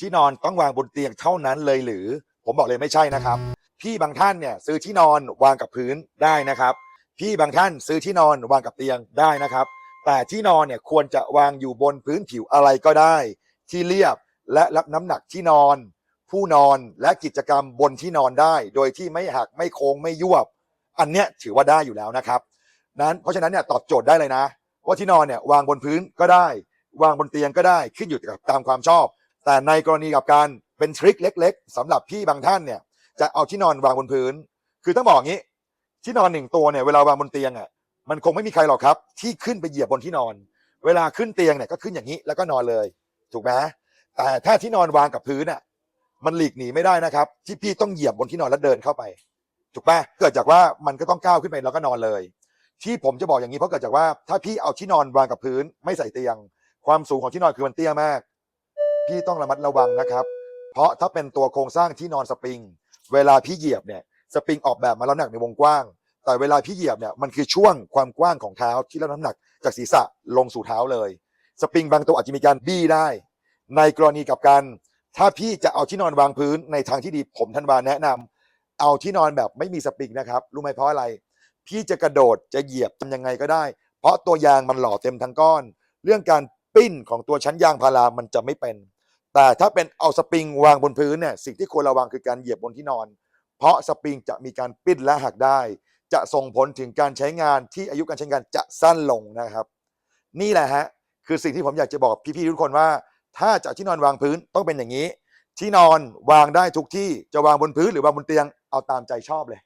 ที่นอนต้องวางบนเตียงเท่านั้นเลยหรือ ผมบอกเลยไม่ใช่นะครับ พี่บางท่านเนี่ยซื้อที่นอนวางกับพื้นได้นะครับ พี่บางท่านซื้อที่นอนวางกับเตียงได้นะครับ แต่ที่นอนเนี่ยควรจะวางอยู่บนพื้นผิวอะไรก็ได้ ที่เรียบและรับน้ำหนักที่นอน ผู้นอนและกิจกรรมบนที่นอนได้ โดยที่ไม่หักไม่โค้งไม่ยวบ อันเนี้ยถือว่าได้อยู่แล้วนะครับ นั้นเพราะฉะนั้นเนี่ยตอบโจทย์ได้เลยนะว่าที่นอนเนี่ยวางบนพื้นก็ได้ วางบนเตียงก็ได้ขึ้นอยู่กับตามความชอบ แต่ในกรณีกับการเป็นทริคเล็ก ๆสำหรับพี่บางท่านเนี่ยจะเอาที่นอนวางบนพื้น คือต้องบอกอย่างนี้ ที่นอนหนึ่งตัวเนี่ยเวลาวางบนเตียงอะมันคงไม่มีใครหรอกครับ ที่ขึ้นไปเหยียบบนที่นอน เวลาขึ้นเตียงเนี่ยก็ขึ้นอย่างนี้แล้วก็นอนเลย ถูกไหมแต่ถ้าที่นอนวางกับพื้นอะมันหลีกหนีไม่ได้นะครับ ที่พี่ต้องเหยียบบนที่นอนแล้วเดินเข้าไป ถูกปะเกิดจากว่ามันก็ต้องก้าวขึ้นไปแล้วก็นอนเลย ที่ผมจะบอกอย่างนี้เพราะเกิดจากว่าถ้าพี่เอาที่นอนวางกับพื้นไม่ใส่เตียง ความสูงของที่นอนคือมันเตี้ยมาก พี่ต้องระมัดระวังนะครับ เพราะถ้าเป็นตัวโครงสร้างที่นอนสปริง เวลาพี่เหยียบเนี่ยสปริงออกแบบมาแล้วหนักในวงกว้าง แต่เวลาพี่เหยียบเนี่ยมันคือช่วงความกว้างของเท้าที่รับน้ำหนักจากศีรษะลงสู่เท้าเลย สปริงบางตัวอาจจะมีการบี้ได้ ในกรณีกับการถ้าพี่จะเอาที่นอนวางพื้นในทางที่ดีผมทันวาแนะนำเอาที่นอนแบบไม่มีสปริงนะครับรู้ไหมเพราะอะไร พี่จะกระโดดจะเหยียบทำยังไงก็ได้ เพราะตัวยางมันหล่อเต็มทั้งก้อน เรื่องการปิ้นของตัวชั้นยางพารามันจะไม่เป็น แต่ถ้าเป็นเอาสปริงวางบนพื้นเนี่ยสิ่งที่ควรระวังคือการเหยียบบนที่นอน เพราะสปริงจะมีการปิ้นและหักได้ จะส่งผลถึงการใช้งานที่อายุการใช้งานจะสั้นลงนะครับ นี่แหละฮะคือสิ่งที่ผมอยากจะบอกพี่ๆทุกคนว่า ถ้าจะที่นอนวางพื้นต้องเป็นอย่างนี้ ที่นอนวางได้ทุกที่จะวางบนพื้นหรือวางบนเตียงเอาตามใจชอบเลย